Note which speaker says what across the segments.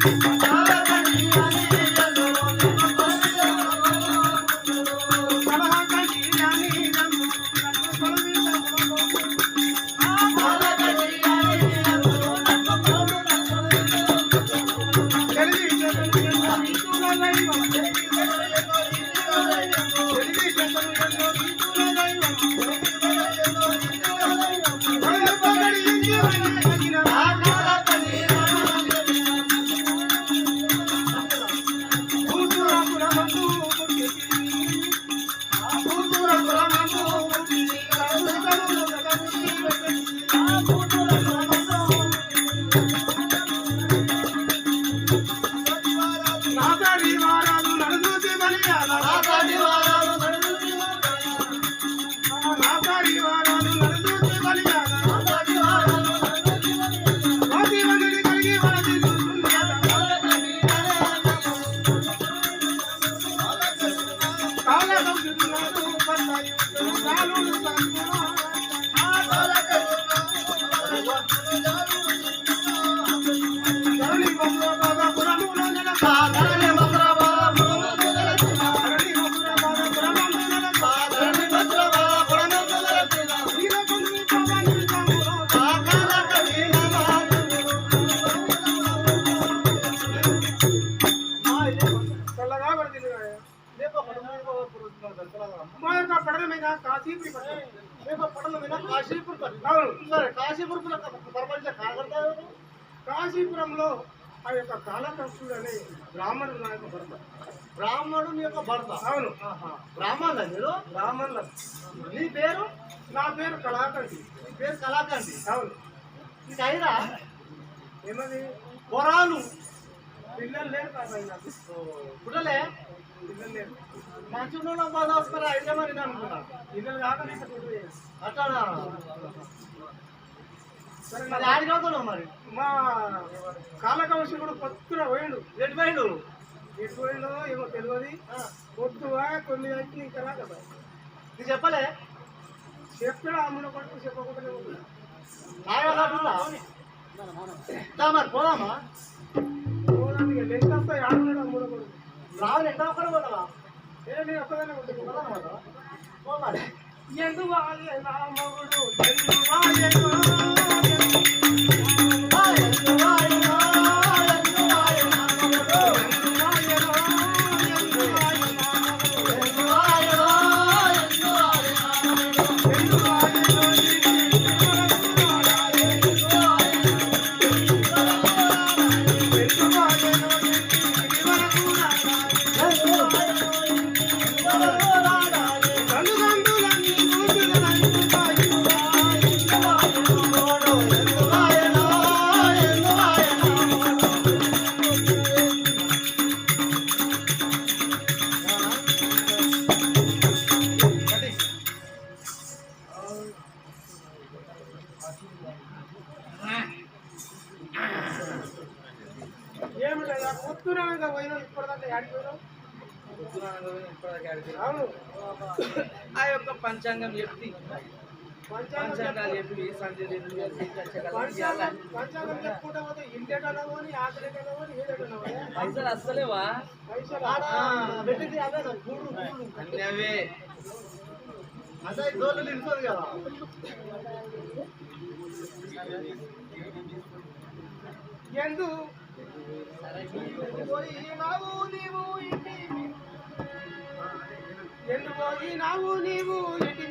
Speaker 1: Thank you. యొక్క భర్త
Speaker 2: బ్రాహ్మణుని యొక్క భర్త.
Speaker 1: అవును.
Speaker 2: బ్రాహ్మణ మీరు?
Speaker 1: బ్రాహ్మణుల.
Speaker 2: నీ పేరు?
Speaker 1: నా పేరు కళాకంటి
Speaker 2: నీ పేరు కళాకండి
Speaker 1: అవును.
Speaker 2: నీకు అయినా
Speaker 1: ఏమది?
Speaker 2: వరాలు
Speaker 1: పిల్లలు లేరు
Speaker 2: పుట్టలే?
Speaker 1: పిల్లలు లేరు.
Speaker 2: మంచులో బాధాస్కర అయితే మరి నేను అనుకున్నా.
Speaker 1: పిల్లలు కాక.
Speaker 2: అట్లా
Speaker 1: సరే
Speaker 2: మరి ఆడిపోతున్నావు మరి?
Speaker 1: మా కాలకవశకుడు పొత్తున పోయిండు.
Speaker 2: ఎటు పోయిండు?
Speaker 1: ఎటు పోయిండో ఏమో తెలియదు పొద్దుగా తొమ్మిది అయితే ఇంకా రా కదా
Speaker 2: నీకు చెప్పలే?
Speaker 1: చెప్పాడు అమ్ముడు పట్టు చెప్పకుండా
Speaker 2: మరి పోదామా?
Speaker 1: పోదానికి లెంక వస్తాయి ఆడున్నాడు అమ్ముడు పట్టు
Speaker 2: రావులు ఎంత ఒక్కడ పోతావా
Speaker 1: ఏ నేను ఒక్కదానే ఉంటుంది
Speaker 2: పోదామా పో మరి.
Speaker 1: ఎందువాయే నా మగుడు? ఎందువాయే
Speaker 3: ఆ యొక్క పంచాంగం చెప్పి
Speaker 1: పంచాంగం
Speaker 3: పంచాంగాలు
Speaker 1: చెప్పు.
Speaker 3: పైసలు వస్తలేవా
Speaker 1: పైసలు
Speaker 2: పెట్టింది అదే కూడు కూడు
Speaker 3: అన్నీ అవే.
Speaker 2: అంటే దోళ్ళు నిలుస్తుంది కదా
Speaker 1: ఎందు పోయి నావు నీవు ఇంటి మీద
Speaker 2: ఎందు పోయినావు నీవు ఇంటి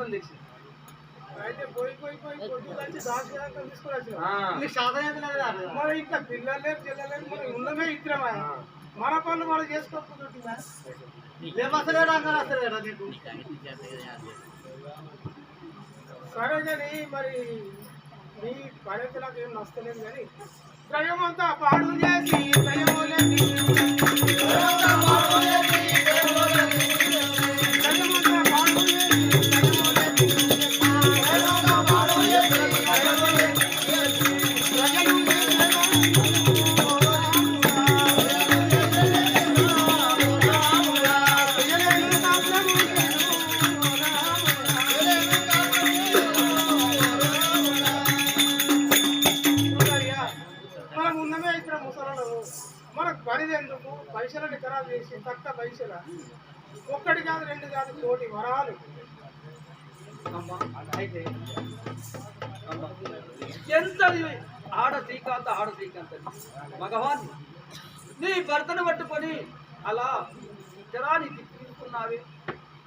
Speaker 4: దాచకాంతం తెచ్చి
Speaker 2: అయితే పోయి పోయి పోయి
Speaker 1: శాతం అయితే లేదు రా.
Speaker 2: మరి ఇట్లా పిల్లలు లేరు చెల్లెలు లేరు మనం ఉన్నమే ఇద్దరమా. మన పనులు మనం చేసుకోకపోతుందా
Speaker 1: రేపు వస్తలేడా అంటారు వస్తలేడా నీకు?
Speaker 2: సరే కానీ మరి నీ నాకు ఏం నచ్చలేదు కానీ పాడు చేసి త్రయమంతా పాడు చేసి మనకు పనిది ఎందుకు? పైసలని ఖరాబ్ చేసి తక్క పైసల. ఒక్కటి కాదు రెండు కాదు కోటి వరాలు.
Speaker 4: అమ్మా, అయితే. ఎంత ఆడ శ్రీకాంత ఆడ శ్రీకాంత. భగవాన్ నీ భర్తను పట్టుకొని అలా జరాన్ని తీసుకున్నావే.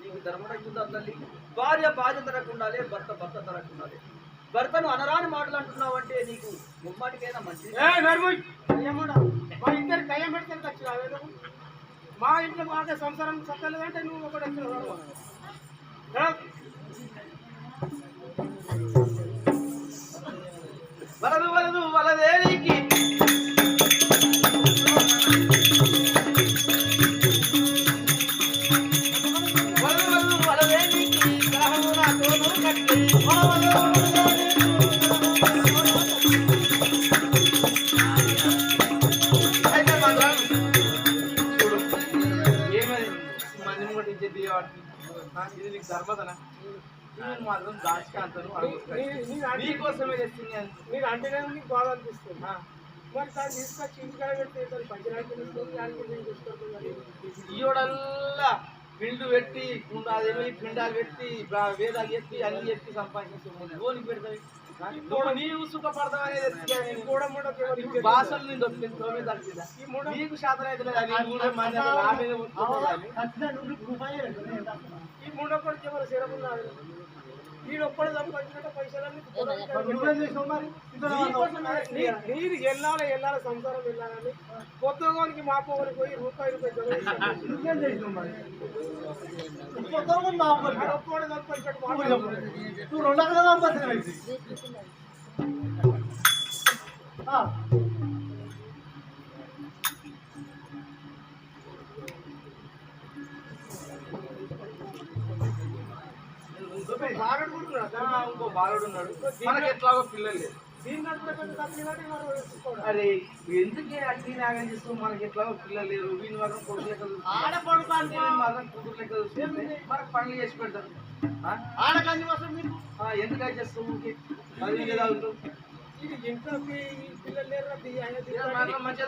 Speaker 4: నీకు ధర్మడకుందా తల్లి? భార్య బాధ్యత తరకుండాలి భర్త భర్త తరకుండాలి భర్తను అనరాని మాటలు అంటున్నావు అంటే నీకు ముమ్మాటికైనా మంచిది
Speaker 2: ఇద్దరు కయ్యం పెడితే నువ్వు మా ఇంట్లో బాగా సంసారం సత్తలేదంటే నువ్వు ఒకటి
Speaker 4: వలదు వలదు వలదేనికి నేను మాత్రం దాచికాంతను అడుగుతాను నీకోసమే తెచ్చింది అని
Speaker 2: మీరు అంటేనే నీకు బాగా అనిపిస్తుంది మరి దాన్ని తీసుకొచ్చి ఇంటికాడ పెడితే పంచడానికి తీసుకొని
Speaker 4: ఈయోడల్లా పిండు పెట్టి కుండాదేమి పిండాలు పెట్టి వేదాలు చెప్పి అన్ని చెప్పి సంపాదించి లోనికి పెడతాయి. నీవు అనేది భాషలు నేను తగ్గిందా
Speaker 2: ఈ మూడో
Speaker 4: నీకు శాతం అయితే లేదు అది కూడా.
Speaker 2: ఈ మూడో ఎవరు శరమున్నాడు నీరు వెళ్ళాలి వెళ్ళాలి సంసారం వెళ్ళాలని పొద్దుగోనికి మా పోగొని పోయి రూపాయి రూపాయి చదివేసి
Speaker 1: ఇంకో
Speaker 4: బాలుడు ఉన్నాడు. మనకి ఎట్లాగో పిల్లలు లేదు. అరే ఎందుకే అట్టి నాగం చేస్తూ మనకి ఎట్లాగో పిల్లలు లేరు? వీని మాత్రం కొడుకు లెక్క మాత్రం కూతురు లెక్క చూస్తుంది మనకు పనులు చేసి పెడతారు. ఆ?
Speaker 1: ఆడ కంది కోసం మీరు.
Speaker 4: ఎందుకు అది చేస్తావు ఊరికే? ఏ, మాత్రం మంచిగా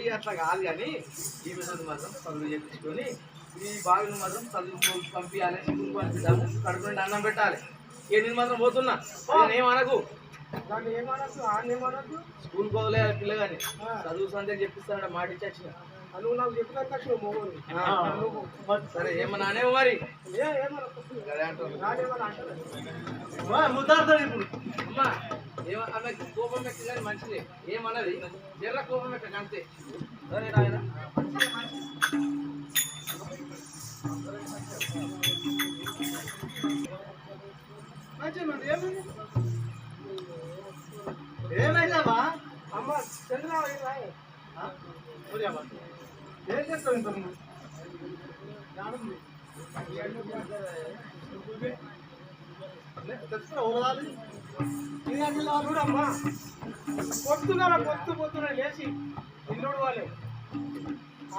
Speaker 4: ఓరి అట్లా కాదు కానీ ఈ విధంగా మాత్రం చదువు చేపించుకొని ఈ బావిని మాత్రం చదువు పంపించాలి స్కూల్ పంపిద్దాము కడుపు నుండి అన్నం పెట్టాలి. ఏ నేను మాత్రం పోతున్నా. ఏమనకు స్కూల్ పోలే పిల్లగాని చదువు సందేహం చెప్పిస్తానంటే మాట ఇచ్చి వచ్చిన
Speaker 2: నువ్వు నాకు చెప్పిన తక్షణ మొగోడు.
Speaker 4: ఆ.
Speaker 2: నువ్వు.
Speaker 1: మరి
Speaker 4: సరే ఏమన్నా అనేవు మరి. సరే
Speaker 1: ముద్దాడుతాడు ఇప్పుడు.
Speaker 4: అమ్మా. ఆమెకు కోపం కానీ మంచిదే ఏమన్నది? ఎర్ర కోపం ఎక్క అంతే. సరే
Speaker 2: ఏమైంది?
Speaker 1: ఏమైందమ్మా?
Speaker 2: అమ్మ
Speaker 1: అమ్మ. ఏం చేస్తావు ఇంత నువ్వు జానుంది. తెచ్చుకురా, ఊరగాలి.
Speaker 2: ఇది అంటే ఇలా చూడమ్మా పొద్దుగల పొద్దు పొద్దున లేచి ఇల్లుడు వాళ్ళే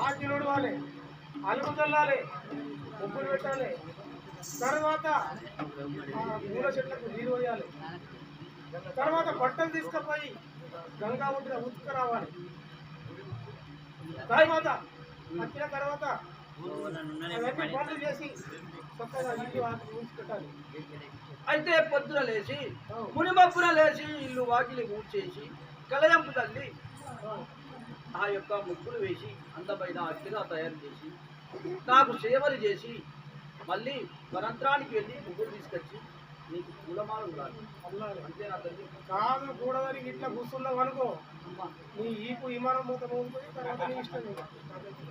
Speaker 2: ఆకిలుడు వాళ్ళే అలుగు చల్లాలి ముగ్గులు పెట్టాలి తర్వాత ఆ పూల చెట్లకు నీరు వేయాలి తర్వాత బట్టలు తీసుకుపోయి గంగా ఒడ్డున ఉతుకురావాలి తర్వాత వచ్చిన తర్వాత పనులు చేసి
Speaker 4: అయితే పొద్దున లేచి మునిమప్పున లేచి ఇల్లు వాకిలి ఊడ్చేసి కలయంపు తల్లి
Speaker 5: ఆ యొక్క ముగ్గులు వేసి అందమైన అట్టిగా తయారు చేసి నాకు సేవలు చేసి మళ్ళీ వనంత్రానికి వెళ్ళి ముగ్గురు తీసుకొచ్చి నీకు పూలమాల ఉండాలి. అంతేనా తల్లి.
Speaker 2: కాదు కూడదని ఇట్లా కూర్చున్నావు అనుకో. నీ ఈపు విమానం మూత మోగుతుంది తర్వాత నీ ఇష్టం ఇక.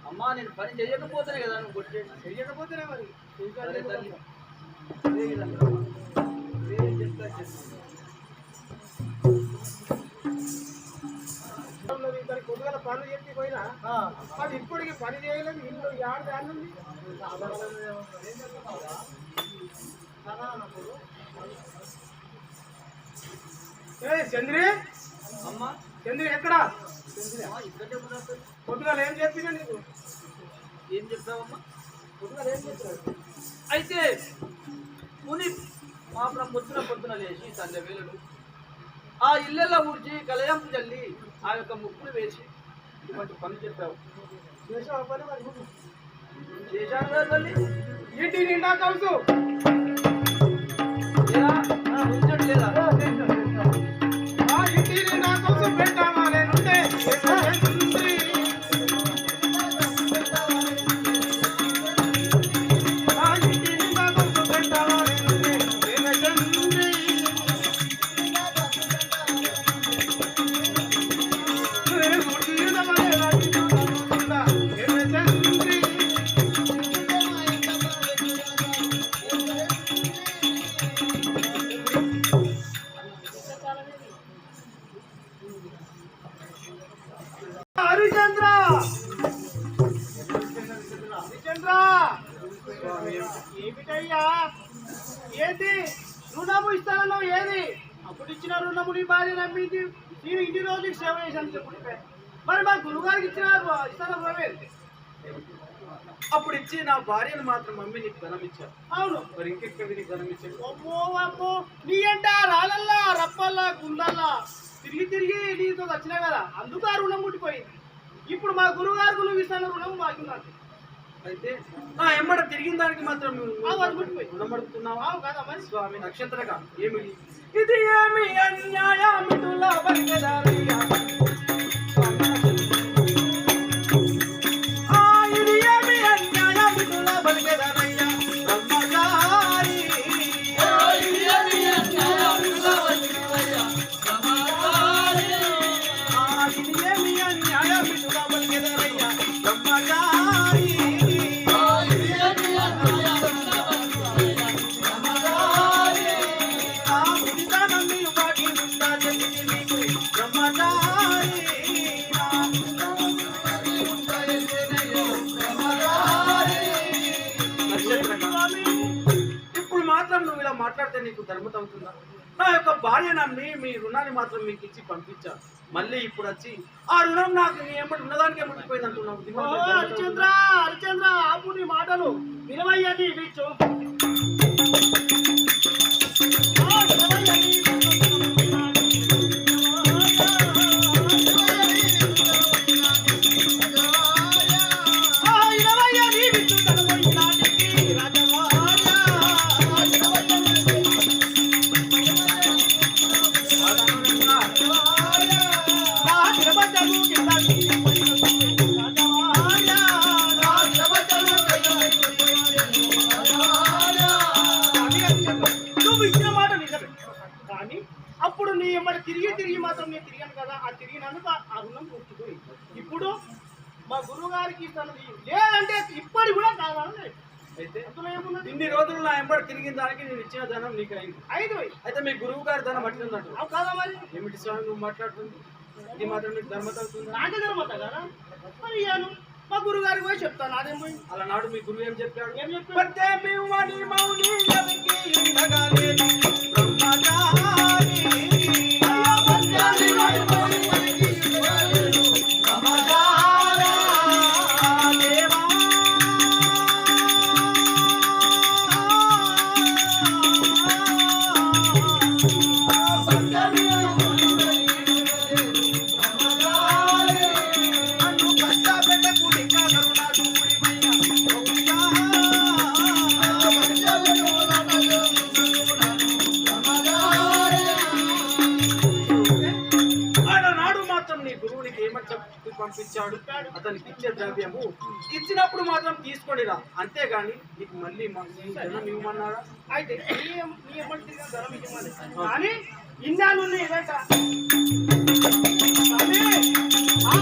Speaker 5: అమ్మా నేను పని చేయకపోతేనే కదా నువ్వు కొట్టేది.
Speaker 2: చెయ్యకపోతేనే మరి. ఉన్నది ఇద్దరికి కొద్దిగా పనులు చెప్పి పోయినా? అది ఇప్పటికి పని చేయలేదు ఇల్లు యాడ దాన్ని ఉంది? చంద్రి! చంద్రి ఎక్కడా. పొద్దుగా ఏం చెప్పినా నీకు?
Speaker 5: ఏం చెప్తావమ్మా?
Speaker 2: పొద్దుగా ఏం చెప్పినా
Speaker 5: అయితే ముని మాత్రం పొద్దున పొద్దున లేచి సంధ్య వేలుడు ఆ ఇళ్ళల్లో ఊడ్చి కలయంపు చల్లి ఆ యొక్క ముక్కులు వేసి ఇటువంటి పనులు చెప్పావు? చేశాను కదా తల్లి.
Speaker 2: ఇంటి నిండా కలుసు?
Speaker 5: లేదా? ఉంచట్లేదా
Speaker 2: ఇస్తానో ఏది? అప్పుడు ఇచ్చిన రుణము నీ భార్య నమ్మింది. నేను ఇన్ని రోజులకి సేవ చేశాను చెప్పుకుంటే. మరి మా గురుగారికి ఇచ్చిన ఇస్తాను రుణమే
Speaker 3: అప్పుడు ఇచ్చి నా భార్యను మాత్రం మమ్మీ నీకు ధనం
Speaker 2: అవును.
Speaker 3: మరి ఇంకెక్కడ నీకు ధనం ఇచ్చాడు
Speaker 2: అమ్మో అమ్మో. నీ అంట రాళ్ళల్లా రప్పల్లా గుండల్లా. తిరిగి తిరిగి నీతో వచ్చినా కదా. అందుకు ఆ రుణం ముట్టిపోయింది. ఇప్పుడు మా గురుగారు నువ్వు ఇస్తాను రుణం మాకు నాకు
Speaker 3: అయితే నా ఎంబడ తిరిగిన దానికి మాత్రం. రుణపడుతున్నావా
Speaker 2: అవు కదా మరి
Speaker 3: స్వామి నక్షత్రగా ఏమిటి ఇది ఏమి అన్యాయమిటుల. మాత్రం నువ్వు ఇలా మాట్లాడితే నీకు ధర్మత అవుతుందా నా యొక్క భార్య నమ్మి మీ రుణాన్ని మాత్రం మీకు ఇచ్చి పంపించాను. మళ్ళీ ఇప్పుడు వచ్చి ఆ రుణం నాకు నీ ఎమ్మటి ఉన్నదానికే ముట్టిపోయింది అంటున్నావు.
Speaker 2: హరిచంద్ర హరిచంద్ర ఆపు నీ మాటలు. వినవయ్యా మా గురువు గారికి ఇస్తాను లేదంటే ఇప్పటి కూడా కావాలని
Speaker 3: అయితే ఇన్ని రోజులు నా ఎంబడి తిరిగిన దానికి నేను ఇచ్చిన ధనం నీకు అయింది.
Speaker 2: ఐదు.
Speaker 3: అయితే మీ గురువు గారి ధనం అట్టిందంట
Speaker 2: అవు కాదా మరి?
Speaker 3: ఏమిటి స్వామి నువ్వు మాట్లాడుతుంది? ఇది మాత్రం నీకు ధర్మత అవుతుందా
Speaker 2: నాకే కదా. మరి ఇయ్యాను మా గురువు గారికి పోయి చెప్తాను అదేం పోయి?
Speaker 3: అలనాడు మీ గురువు ఏం చెప్పాడు?
Speaker 2: ఏం చెప్పాడు?
Speaker 3: మౌని ఎవరికి తప్పించాడు అతనికి ఇచ్చే ద్రవ్యము ఇచ్చినప్పుడు మాత్రం తీసుకొని రా. అంతేగాని నీకు మళ్ళీ జనం ఇవ్వమన్నాడా
Speaker 6: అయితే ధనం ఇవ్వాలి కానీ ఆ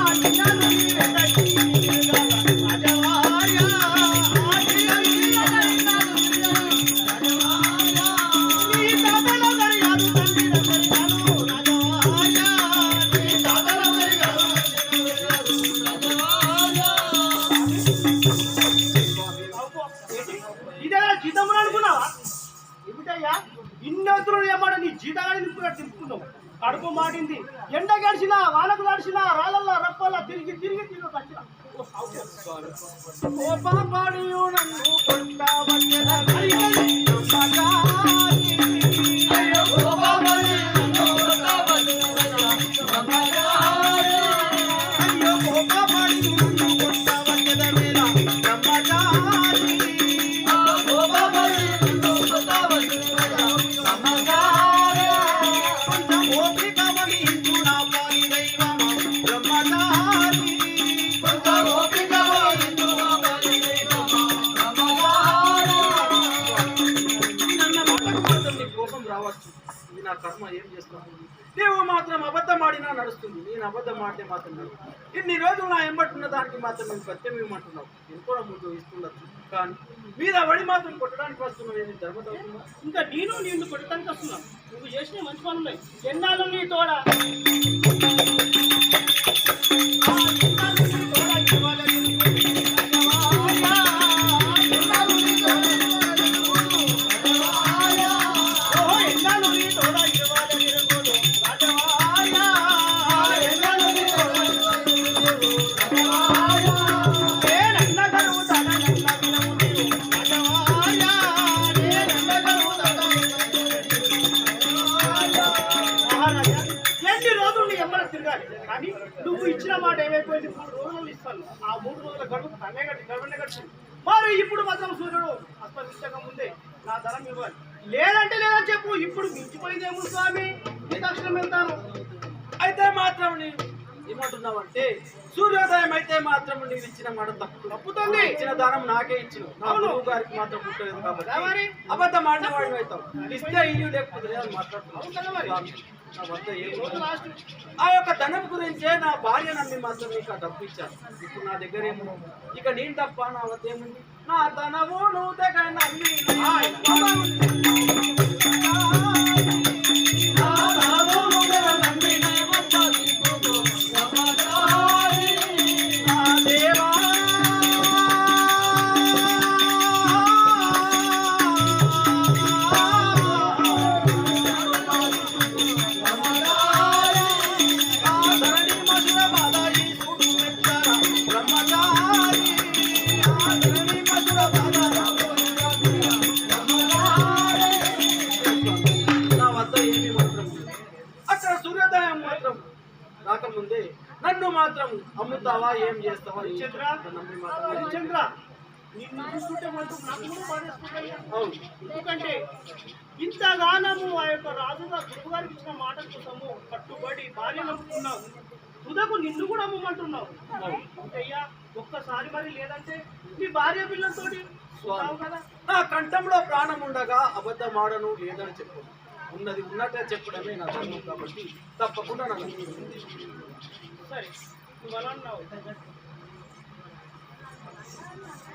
Speaker 6: ఇన్నొద్దులు ఏమాట నీ జీతాన్ని నింపుగా తిప్పుకున్నావు కడుపు మాటింది. ఎండ గడిచిన వానకు గడిచిన రాళ్ళల్లా రప్పల్లా తిరిగి తిరిగి తిరిగి వచ్చిన. ఓ పాపాడి నన్ను కొట్టావన్నెల
Speaker 3: మాత్రం నడుస్తుంది. నేను అబద్ధం ఆడితే మాత్రం నడుస్తుంది. ఇన్ని రోజులు నా ఎంబట్టున్న దానికి మాత్రం నేను సత్యం ఇవ్వమంటున్నావు. నేను కూడా ముందు ఇస్తుండొచ్చు. కానీ మీద వడి మాత్రం కొట్టడానికి వస్తున్నావు. నేను ధర్మదవుతున్నా
Speaker 6: ఇంకా నేను నిన్ను కొట్టడానికి వస్తున్నాను నువ్వు చేసిన మంచి పనులు ఉన్నాయి. ఎన్నాళ్ళు నీ తోడా? ముందే నా ధనం ఇవ్వాలి. లేదంటే లేదని చెప్పు. ఇప్పుడు మించిపోయిందేమో స్వామి? నీ దక్షిణం వెళ్తాను?
Speaker 3: అయితే మాత్రం నేను ఏమంటున్నావంటే సూర్యోదయం అయితే మాత్రం నీవు ఇచ్చిన మాట తప్పు
Speaker 6: తప్పుతుంది.
Speaker 3: ఇచ్చిన దానం నాకే ఇచ్చిన నా. గురువు గారికి మాత్రం పుట్టలేదు? కాబట్టి అబద్ధం ఆడిన వాడిని అవుతావు. ఇస్తే ఇల్లు లేకపోతే ఆ యొక్క ధనం గురించే నా భార్య నమ్మి మాత్రం నీకు ఆ డబ్బు ఇచ్చాను. ఇప్పుడు నా దగ్గర ఏమో ఇక నేను తప్ప నా వద్ద ఏముంది? నా ధనము నువ్వు దగ్గర నమ్మి
Speaker 6: హరిచంద్ర నిన్ను నాకు కూడా ఎందుకంటే ఇంతగానము ఆ యొక్క రాజుగా గురువుగారికి ఇచ్చిన మాట కోసము కట్టుబడి భార్య నమ్ముకున్నావు. తుదకు నిన్ను కూడా అమ్మమంటున్నావు అయ్యా ఒక్కసారి మరి లేదంటే నీ భార్య పిల్లలతోటి కదా.
Speaker 3: నా కంఠంలో ప్రాణం ఉండగా అబద్ధం ఆడను లేదని చెప్పు. ఉన్నది ఉన్నట్టే చెప్పడమే నా ధర్మం కాబట్టి తప్పకుండా నన్ను
Speaker 6: సరే నువ్వు అలా అన్నావు. Mama.